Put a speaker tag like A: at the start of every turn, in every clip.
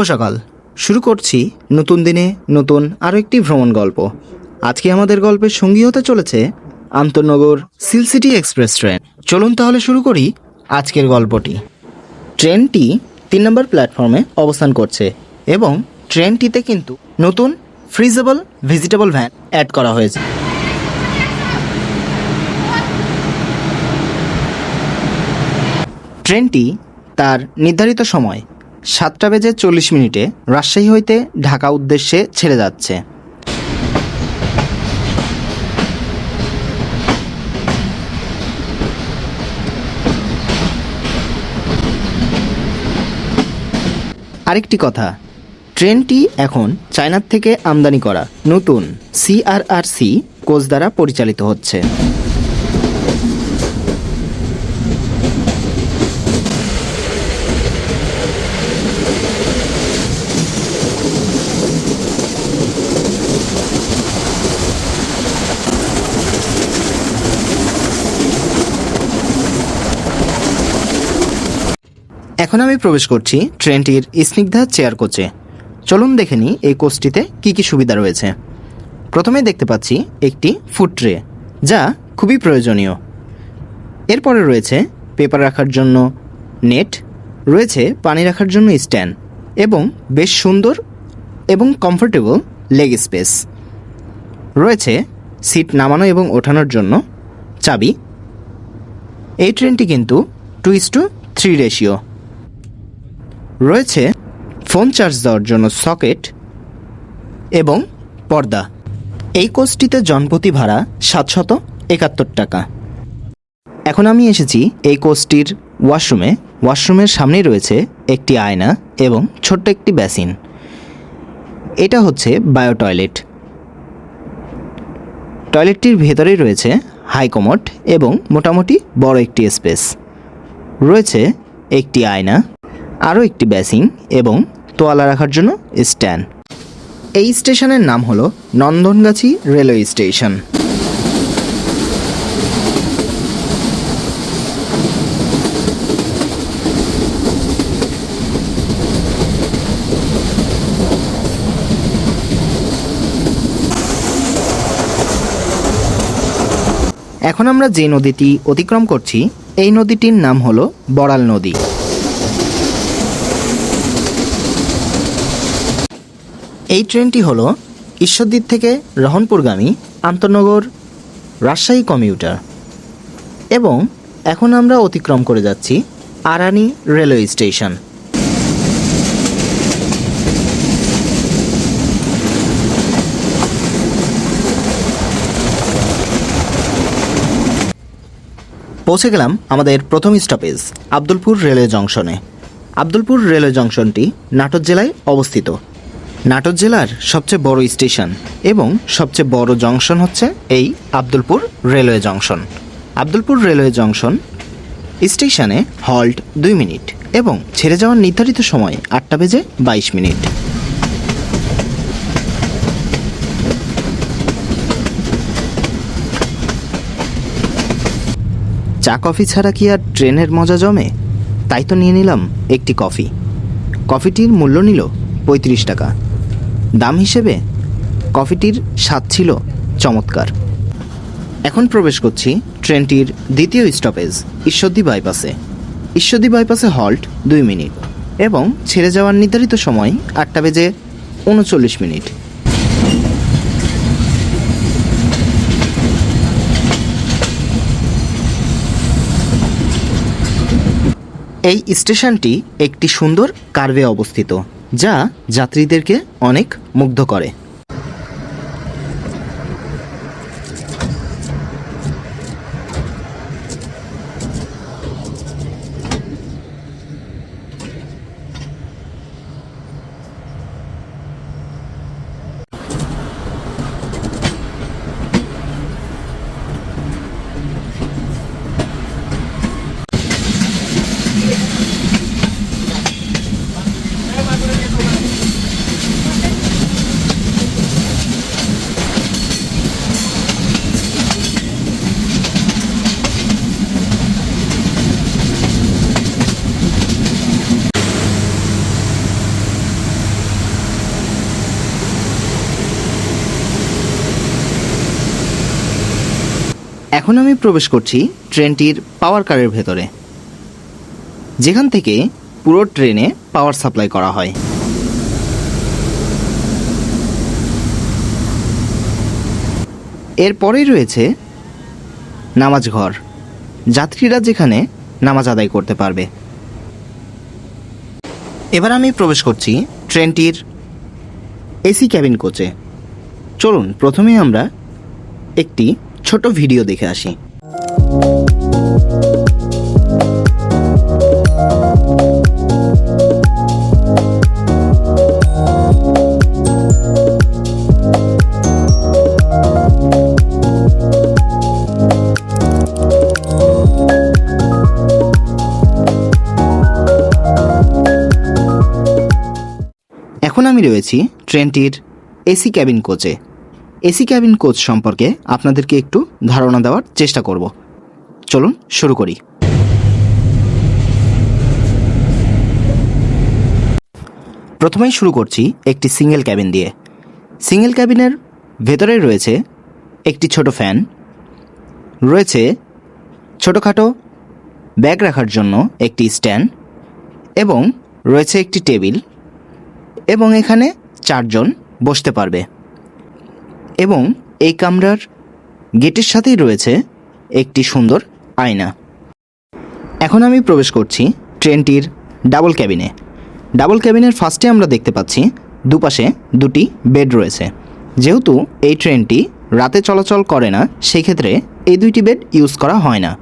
A: শুভ সকাল। শুরু করছি নতুন দিনে নতুন আরও একটি ভ্রমণ গল্প। আজকে আমাদের গল্পের সঙ্গী হতে চলেছে আন্তনগর সিলসিটি এক্সপ্রেস ট্রেন। চলুন তাহলে শুরু করি আজকের গল্পটি। ট্রেনটি তিন নম্বর প্ল্যাটফর্মে অবস্থান করছে এবং ট্রেনটিতে কিন্তু নতুন ফ্রিজেবল, ভেজিটেবল ভ্যান অ্যাড করা হয়েছে। ট্রেনটি তার নির্ধারিত সময় সাতটা বেজে চল্লিশ মিনিটে রাজশাহী হইতে ঢাকা উদ্দেশ্যে ছেড়ে যাচ্ছে। আরেকটি কথা, ট্রেনটি এখন চায়নার থেকে আমদানি করা নতুন সিআরআরসি কোচ দ্বারা পরিচালিত হচ্ছে। এখন আমি প্রবেশ করছি ট্রেনটির স্নিগ্ধা চেয়ার কোচে। চলুন দেখে নিই এই কোচটিতে কী কী সুবিধা রয়েছে। প্রথমে দেখতে পাচ্ছি একটি ফুড ট্রে, যা খুবই প্রয়োজনীয়। এরপরে রয়েছে পেপার রাখার জন্য নেট, রয়েছে পানি রাখার জন্য স্ট্যান্ড এবং বেশ সুন্দর এবং কমফোর্টেবল লেগ স্পেস। রয়েছে সিট নামানো এবং ওঠানোর জন্য চাবি। এই ট্রেনটি কিন্তু two is two three ratio. রয়েছে ফোন চার্জ দেওয়ার জন্য সকেট এবং পর্দা। এই কোচটিতে জনপ্রতি ভাড়া সাতশত একাত্তর টাকা। এখন আমি এসেছি এই কোচটির ওয়াশরুমে। ওয়াশরুমের সামনেই রয়েছে একটি আয়না এবং ছোট্ট একটি বেসিন। এটা হচ্ছে বায়ো টয়লেট। টয়লেটটির ভেতরেই রয়েছে হাইকমোড এবং মোটামুটি বড় একটি স্পেস। রয়েছে একটি আয়না আরও একটি বেসিং এবং তোয়ালা রাখার জন্য স্ট্যান্ড। এই স্টেশনের নাম হলো নন্দনগাছি রেলওয়ে স্টেশন। এখন আমরা যে নদীটি অতিক্রম করছি, এই নদীটির নাম হলো বড়াল নদী। এই ট্রেনটি হলো ঈশ্বরদীপ থেকে রহনপুরগামী আন্তনগর রাজশাহী কমিউটার। এবং এখন আমরা অতিক্রম করে যাচ্ছি আরানি রেলওয়ে স্টেশন। পৌঁছে গেলাম আমাদের প্রথম স্টপেজ, আব্দুলপুর রেলওয়ে জংশনে। আব্দুলপুর রেলওয়ে জংশনটি নাটোর জেলায় অবস্থিত। নাটোর জেলার সবচেয়ে বড় স্টেশন এবং সবচেয়ে বড় জংশন হচ্ছে এই Abdulpur railway junction. Abdulpur railway junction স্টেশনে হল্ট দুই মিনিট এবং ছেড়ে যাওয়ার নির্ধারিত সময় আটটা বেজে বাইশ মিনিট। চা কফি ছাড়া কি আর ট্রেনের মজা জমে? তাই তো নিয়ে নিলাম একটি কফি। কফিটির মূল্য নিল পঁয়ত্রিশ টাকা। দাম হিসেবে কফিটির স্বাদ ছিল চমৎকার। এখন প্রবেশ করছি ট্রেনটির দ্বিতীয় স্টপেজ, ঈশ্বরদী বাইপাসে। ঈশ্বরদী বাইপাসে হল্ট দুই মিনিট এবং ছেড়ে যাওয়ার নির্ধারিত সময় আটটা বেজে উনচল্লিশ মিনিট। এই স্টেশনটি একটি সুন্দর কার্ভে অবস্থিত। যা যাত্রীদেরকে অনেক মুগ্ধ করে। এখন আমি প্রবেশ করছি ট্রেনটির পাওয়ার কারের ভেতরে। যেখান থেকে পুরো ট্রেনে পাওয়ার সাপ্লাই করা হয়। এরপরেই রয়েছে নামাজ ঘর। যাত্রীরা যেখানে নামাজ আদায় করতে পারবে। এবার আমি প্রবেশ করছি ট্রেনটির এসি ক্যাবিন কোচে। চলুন প্রথমে আমরা একটি ছোট ভিডিও দেখে আসি। এখন আমি রয়েছি ট্রেনটির এসি ক্যাবিন কোচে। এসি ক্যাবিন কোচ সম্পর্কে আপনাদেরকে একটু ধারণা দেওয়ার চেষ্টা করব। চলুন, শুরু করি। প্রথমেই শুরু করছি একটি সিঙ্গেল ক্যাবিন দিয়ে। সিঙ্গেল ক্যাবিনের ভেতরে রয়েছে একটি ছোট ফ্যান। রয়েছে ছোটোখাটো ব্যাগ রাখার জন্য একটি স্ট্যান্ড এবং রয়েছে একটি টেবিল এবং এখানে চারজন বসতে পারবে। এবং এই কামরার গেটের সাথেই রয়েছে একটি সুন্দর আয়না। এখন আমি প্রবেশ করছি ট্রেনটির ডাবল ক্যাবিনে। ডাবল ক্যাবিনের ফার্স্টে আমরা দেখতে পাচ্ছি দুপাশে দুটি বেড রয়েছে। যেহেতু এই ট্রেনটি রাতে চলাচল করে না সেই ক্ষেত্রে এই দুইটি বেড ইউজ করা হয় না।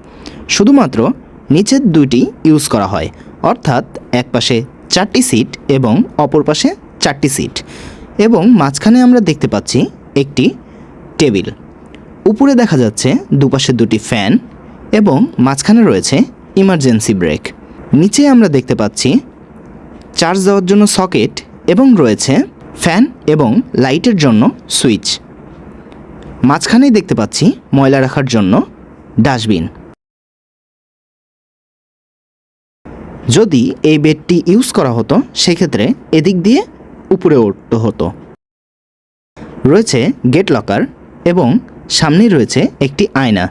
A: শুধুমাত্র নিচের দুইটি ইউজ করা হয়, অর্থাৎ এক পাশে চারটি সিট এবং অপর পাশে চারটি সিট। এবং মাঝখানে আমরা দেখতে পাচ্ছি একটি টেবিল। উপরে দেখা যাচ্ছে দুপাশে দুটি ফ্যান এবং মাঝখানে রয়েছে ইমার্জেন্সি ব্রেক। নিচে আমরা দেখতে পাচ্ছি চার্জ দেওয়ার জন্য সকেট এবং রয়েছে ফ্যান এবং লাইটের জন্য সুইচ। মাঝখানেই দেখতে পাচ্ছি ময়লা রাখার জন্য ডাস্টবিন। যদি এই বেডটি ইউজ করা হতো, সেক্ষেত্রে এদিক দিয়ে উপরে উঠতে হতো। রয়েছে গেট লকার এবং সামনেই রয়েছে একটি আয়না।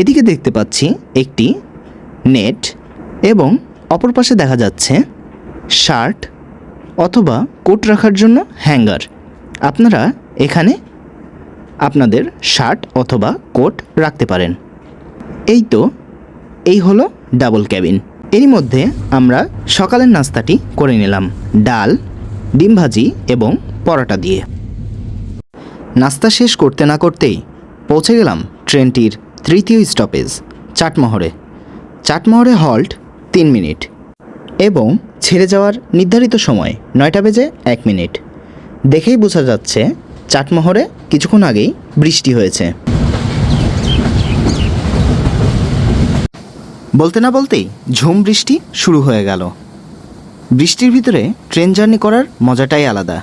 A: এদিকে দেখতে পাচ্ছি একটি নেট এবং অপর পাশে দেখা যাচ্ছে শার্ট অথবা কোট রাখার জন্য হ্যাঙ্গার। আপনারা এখানে আপনাদের শার্ট অথবা কোট রাখতে পারেন। এই তো, এই হলো ডাবল ক্যাবিন। এরই মধ্যে আমরা সকালের নাস্তাটি করে নিলাম। ডাল ডিম ভাজি এবং পরোটা দিয়ে। নাস্তা শেষ করতে না করতেই পৌঁছে গেলাম ট্রেনটির তৃতীয় স্টপেজ, চাটমহরে। চাটমহরে হল্ট তিন মিনিট এবং ছেড়ে যাওয়ার নির্ধারিত সময় নয়টা বেজে এক মিনিট। দেখেই বোঝা যাচ্ছে চাটমহরে কিছুক্ষণ আগেই বৃষ্টি হয়েছে। বলতে না বলতেই ঝুম বৃষ্টি শুরু হয়ে গেল। বৃষ্টির ভিতরে ট্রেন জার্নি করার মজাটাই আলাদা।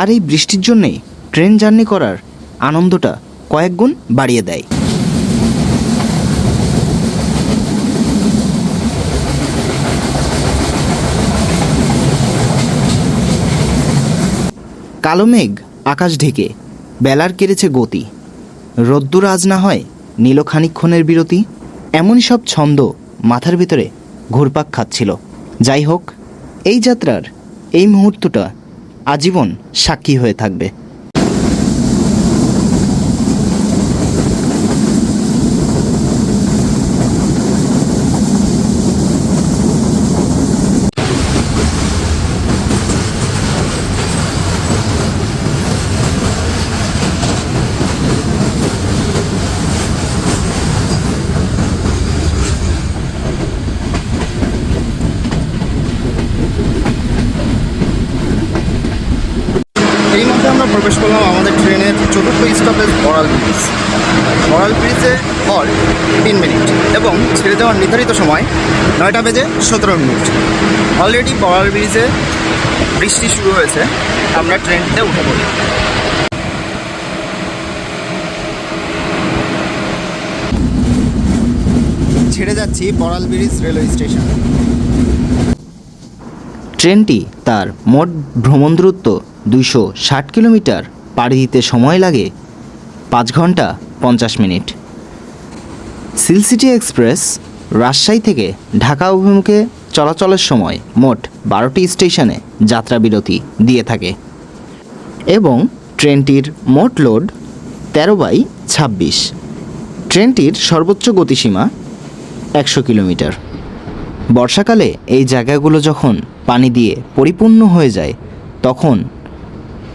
A: আর এই বৃষ্টির জন্যেই ট্রেন জার্নি করার আনন্দটা কয়েক গুণ বাড়িয়ে দেয়। কালো মেঘ আকাশ ঢেকে বেলার কেড়েছে গতি। রোদ্দুর আজ না হয় নীল খানিক্ষণের বিরতি, এমনই সব ছন্দ মাথার ভিতরে ঘুরপাক খাচ্ছিল। যাই হোক এই যাত্রার এই মুহূর্তটা আজীবন সাক্ষী হয়ে থাকবে
B: এই মধ্যে আমরা প্রবেশ করলাম আমাদের ট্রেনের চতুর্থ স্টপেজ বড়াল ব্রিজ বড়াল ব্রিজে হল তিন মিনিট এবং ছেড়ে যাওয়ার নির্ধারিত সময় নয়টা বেজে সতেরো মিনিট। অলরেডি বড়াল ব্রিজে বৃষ্টি শুরু হয়েছে। আমরা ট্রেনটিতে উঠে পড়ি। ছেড়ে যাচ্ছি বড়াল ব্রিজ রেলওয়ে স্টেশন
A: ট্রেনটি তার মোট ভ্রমণ দূরত্ব দুইশো ষাট কিলোমিটার। পাড়ি দিতে সময় লাগে পাঁচ ঘণ্টা পঞ্চাশ মিনিট। সিলসিটি এক্সপ্রেস রাজশাহী থেকে ঢাকা অভিমুখে চলাচলের সময় মোট বারোটি স্টেশনে যাত্রা বিরতি দিয়ে থাকে এবং ট্রেনটির মোট লোড তেরো বাই ছাব্বিশ। ট্রেনটির সর্বোচ্চ গতিসীমা একশো কিলোমিটার। বর্ষাকালে এই জায়গাগুলো যখন পানি দিয়ে পরিপূর্ণ হয়ে যায়, তখন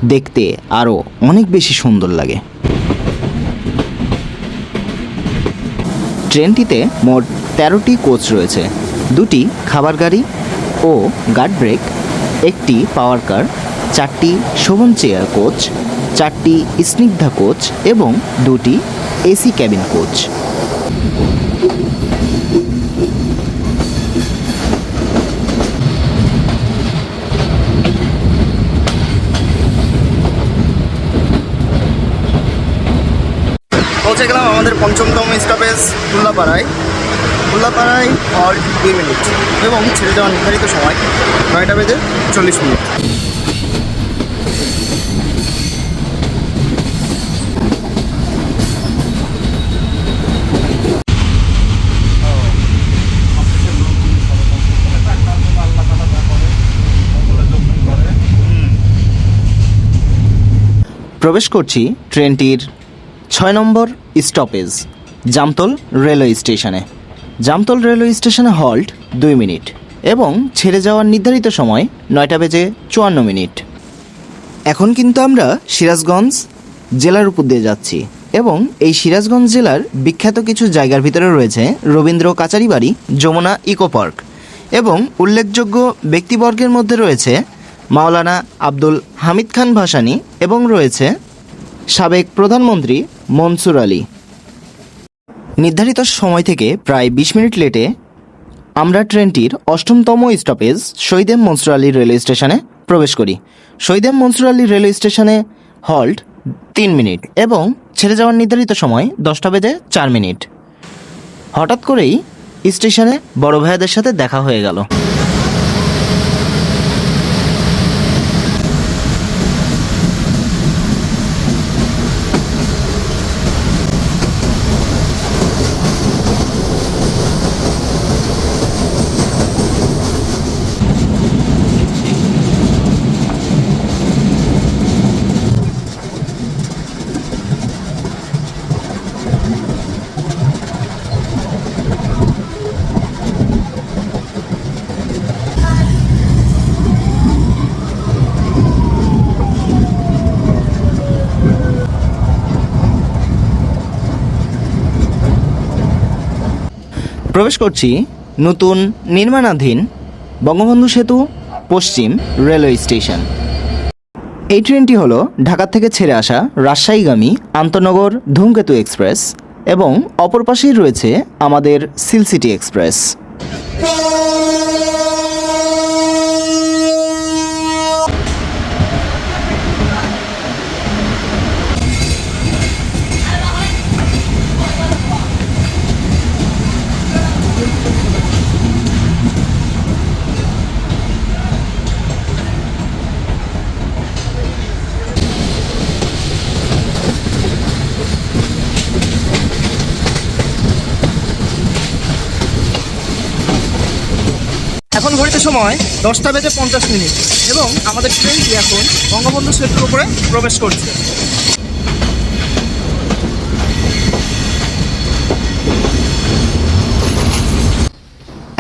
A: দেখতে আরও অনেক বেশি সুন্দর লাগে। ট্রেনটিতে মোট তেরোটি কোচ রয়েছে। দুটি খাবার গাড়ি ও গার্ড ব্রেক একটি পাওয়ার কার চারটি শোভন চেয়ার কোচ, চারটি স্নিগ্ধা কোচ এবং দুটি এসি ক্যাবিন কোচ।
B: পৌঁছে গেলাম আমাদের পঞ্চমতম স্টপেজ উল্লাপাড়ায় উল্লাপাড়ায় হল দুই মিনিট। এবং ছেড়ে যাওয়ার নির্ধারিত সময় নয়টা বেজে চল্লিশ মিনিট।
A: প্রবেশ করছি ট্রেনটির ছয় নম্বর স্টপেজ জামতল রেলওয়ে স্টেশনে। জামতল রেলওয়ে স্টেশনে হল্ট দুই মিনিট এবং ছেড়ে যাওয়ার নির্ধারিত সময় নয়টা বেজে চুয়ান্ন মিনিট। এখন কিন্তু আমরা সিরাজগঞ্জ জেলার উপর দিয়ে যাচ্ছি এবং এই সিরাজগঞ্জ জেলার বিখ্যাত কিছু জায়গার ভিতরে রয়েছে রবীন্দ্র কাচারি বাড়ি যমুনা ইকো পার্ক এবং উল্লেখযোগ্য ব্যক্তিবর্গের মধ্যে রয়েছে মাওলানা আব্দুল হামিদ খান ভাসানি এবং রয়েছে সাবেক প্রধানমন্ত্রী মনসুর আলী। নির্ধারিত সময় থেকে প্রায় বিশ মিনিট লেটে আমরা ট্রেনটির অষ্টমতম স্টপেজ শহীদেম মনসুর আলী রেলওয়ে স্টেশনে প্রবেশ করি। শহীদেম মনসুর আলী রেলওয়ে স্টেশনে হল্ট তিন মিনিট এবং ছেড়ে যাওয়ার নির্ধারিত সময় দশটা বেজে চার মিনিট। হঠাৎ করেই স্টেশনে বড় ভাইয়াদের সাথে দেখা হয়ে গেল। প্রবেশ করছি নতুন নির্মাণাধীন বঙ্গবন্ধু সেতু পশ্চিম রেলওয়ে স্টেশন। এই ট্রেনটি হলো ঢাকা থেকে ছেড়ে আসা রাজশাহীগামী আন্তনগর ধূমকেতু এক্সপ্রেস এবং অপর পাশেই রয়েছে আমাদের সিলসিটি এক্সপ্রেস
B: এখন ঘড়িতে সময় দশটা বেজে পঞ্চাশ মিনিট এবং আমাদের ট্রেনটি এখন বঙ্গবন্ধু সেতুর উপরে প্রবেশ করছে।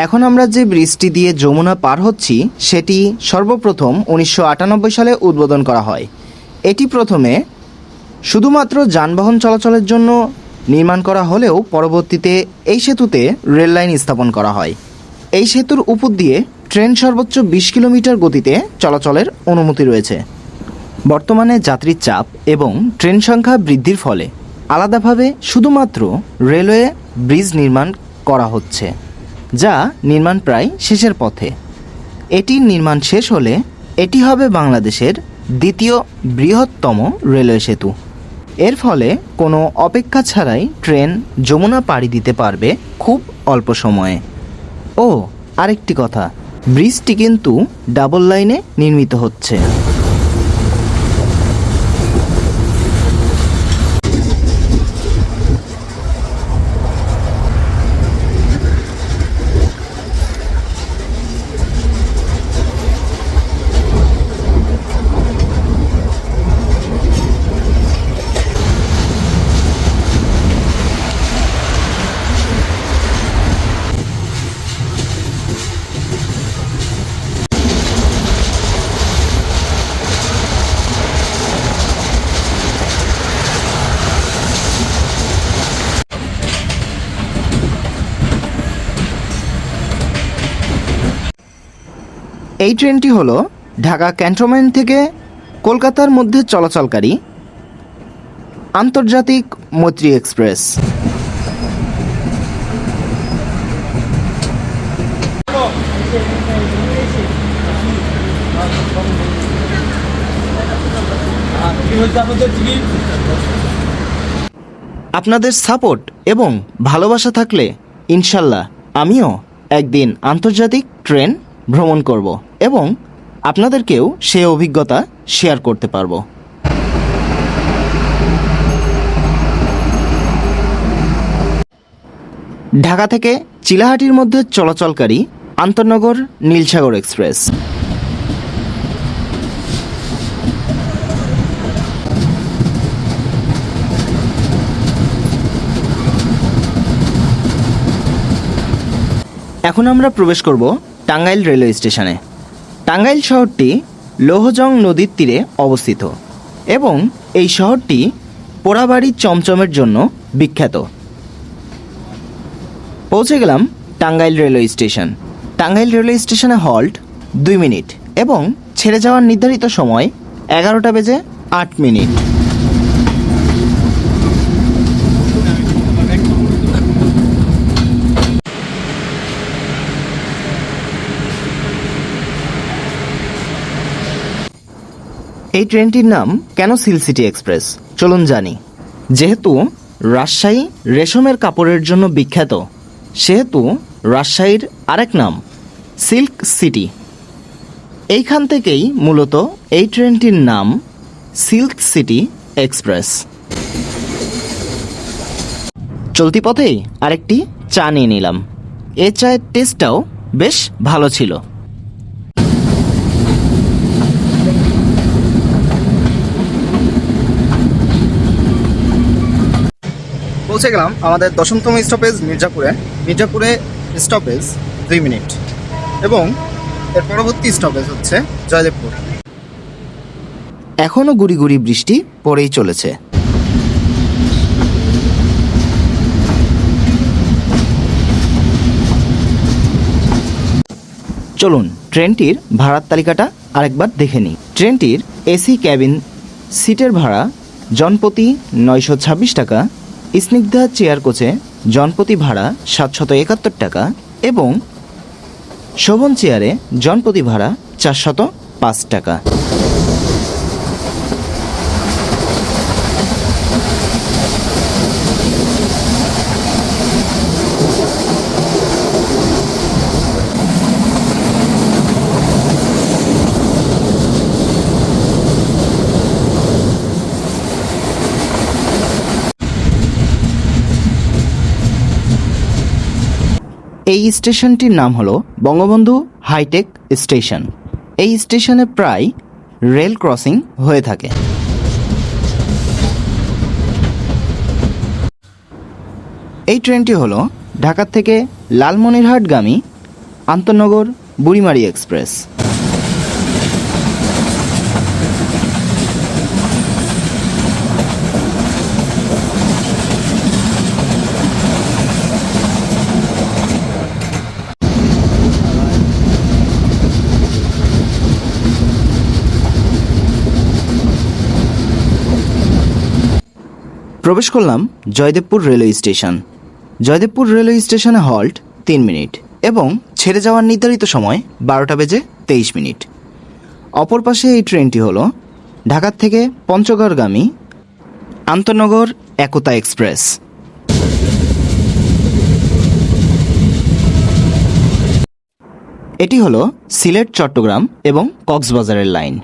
A: এখন আমরা যে ব্রিজটি দিয়ে যমুনা পার হচ্ছি, সেটি সর্বপ্রথম উনিশশো আটানব্বই সালে উদ্বোধন করা হয়। এটি প্রথমে শুধুমাত্র যানবাহন চলাচলের জন্য নির্মাণ করা হলেও পরবর্তীতে এই সেতুতে রেল লাইন স্থাপন করা হয়। এই সেতুর উপর দিয়ে ট্রেন সর্বোচ্চ বিশ কিলোমিটার গতিতে চলাচলের অনুমতি রয়েছে। বর্তমানে যাত্রীর চাপ এবং ট্রেন সংখ্যা বৃদ্ধির ফলে আলাদাভাবে শুধুমাত্র রেলওয়ে ব্রিজ নির্মাণ করা হচ্ছে, যা নির্মাণ প্রায় শেষের পথে। এটির নির্মাণ শেষ হলে এটি হবে বাংলাদেশের দ্বিতীয় বৃহত্তম রেলওয়ে সেতু। এর ফলে কোনো অপেক্ষা ছাড়াই ট্রেন যমুনা পাড়ি দিতে পারবে খুব অল্প সময়ে। ও আরেকটি কথা ব্রিজটি কিন্তু ডাবল লাইনে নির্মিত হচ্ছে। এই ট্রেনটি হলো ঢাকা ক্যান্টনমেন্ট থেকে কলকাতার মধ্যে চলাচলকারী আন্তর্জাতিক মৈত্রী এক্সপ্রেস। আপনাদের সাপোর্ট এবং ভালোবাসা থাকলে ইনশাল্লাহ আমিও একদিন আন্তর্জাতিক ট্রেন ভ্রমণ করব এবং আপনাদেরকেও সে অভিজ্ঞতা শেয়ার করতে পারব। ঢাকা থেকে চিলাহাটির মধ্যে চলাচলকারী আন্তনগর নীলসাগর এক্সপ্রেস। এখন আমরা প্রবেশ করব টাঙ্গাইল রেলওয়ে স্টেশনে। টাঙ্গাইল শহরটি লৌহজং নদীর তীরে অবস্থিত এবং এই শহরটি পোড়াবাড়ি চমচমের জন্য বিখ্যাত। পৌঁছে গেলাম Tangail railway station. Tangail railway স্টেশনে হল্ট দুই মিনিট এবং ছেড়ে যাওয়ার নির্ধারিত সময় এগারোটা বেজে আট মিনিট। এই ট্রেনটির নাম কেন সিল সিটি এক্সপ্রেস? চলুন জানি। যেহেতু রাজশাহী রেশমের কাপড়ের জন্য বিখ্যাত, সেহেতু রাজশাহীর আরেক নাম, সিল্ক সিটি। এইখান থেকেই মূলত এই ট্রেনটির নাম সিল্ক সিটি এক্সপ্রেস। চলতি পথেই আরেকটি চা নিয়ে নিলাম। এ চায়ের টেস্টটাও বেশ ভালো ছিল।
B: পৌঁছে গেলাম আমাদের দশমতম স্টপেজ মির্জাপুরে। মির্জাপুরে স্টপেজ দুই মিনিট। এবং এর পরবর্তী স্টপেজ হচ্ছে জয়দেবপুর।
A: এখনও গুড়ি গুড়ি বৃষ্টি পড়েই চলেছে। চলুন, ট্রেনটির ভাড়ার তালিকাটা আরেকবার দেখে নিই। ট্রেনটির এসি ক্যাবিন, সিটের ভাড়া, জনপ্রতি নয়শো ছাব্বিশ টাকা স্নিগ্ধা চেয়ার কোচে জনপ্রতি ভাড়া সাতশত একাত্তর টাকা এবং শোভন চেয়ারে জনপ্রতি ভাড়া চারশত পাঁচ টাকা। এই স্টেশনটির নাম হলো বঙ্গবন্ধু হাইটেক স্টেশন। এই স্টেশনে প্রায় রেল ক্রসিং হয়ে থাকে। এই ট্রেনটি হলো ঢাকা থেকে লালমনিরহাটগামী আন্তনগর বুড়িমারি এক্সপ্রেস। প্রবেশ করলাম Joydebpur railway station. Joydebpur railway স্টেশনে হল্ট তিন মিনিট এবং ছেড়ে যাওয়ার নির্ধারিত সময় বারোটা বেজে তেইশ মিনিট। অপর পাশে এই ট্রেনটি হলো ঢাকার থেকে পঞ্চগড়গামী আন্তনগর একতা এক্সপ্রেস। এটি হলো সিলেট, চট্টগ্রাম এবং কক্সবাজারের লাইন।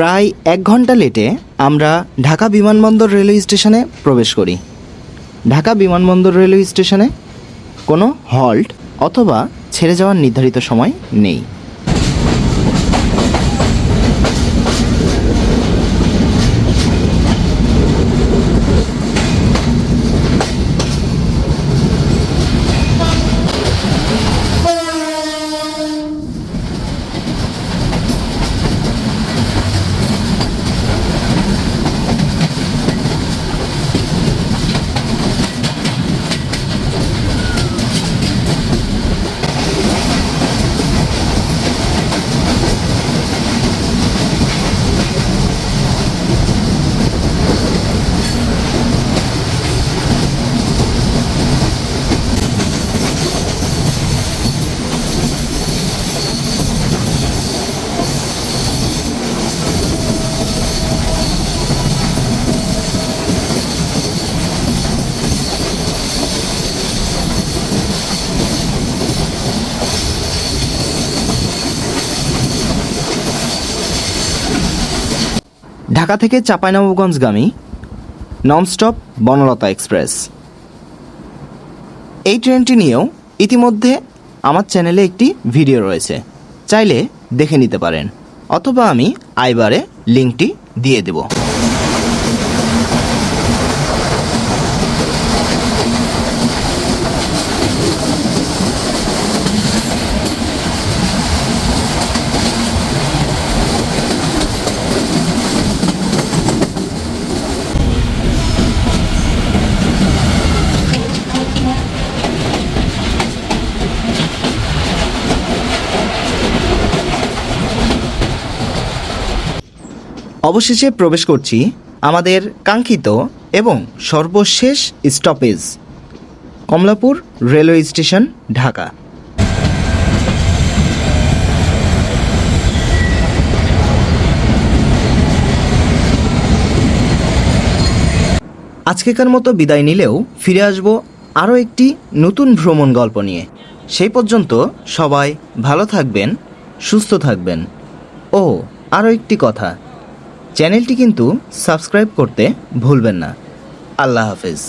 A: প্রায় এক ঘণ্টা লেটে আমরা ঢাকা বিমানবন্দর রেলওয়ে স্টেশনে প্রবেশ করি। ঢাকা বিমানবন্দর রেলওয়ে স্টেশনে কোনো হল্ট অথবা ছেড়ে যাওয়ার নির্ধারিত সময় নেই। ঢাকা থেকে চাঁপাইনবাবগঞ্জগামী ননস্টপ বনলতা এক্সপ্রেস। এই ট্রেনটি নিয়েও ইতিমধ্যে আমার চ্যানেলে একটি ভিডিও রয়েছে। চাইলে দেখে নিতে পারেন, অথবা আমি আইবারে লিঙ্কটি দিয়ে দেব। অবশেষে প্রবেশ করছি আমাদের কাঙ্ক্ষিত এবং সর্বশেষ stoppage Kamalapur railway station Dhaka. আজকেকার মতো বিদায় নিলেও ফিরে আসব আরও একটি নতুন ভ্রমণ গল্প নিয়ে। সেই পর্যন্ত সবাই ভালো থাকবেন, সুস্থ থাকবেন। ও, আরও একটি কথা। চ্যানেলটি কিন্তু সাবস্ক্রাইব করতে ভুলবেন না। আল্লাহ হাফেজ।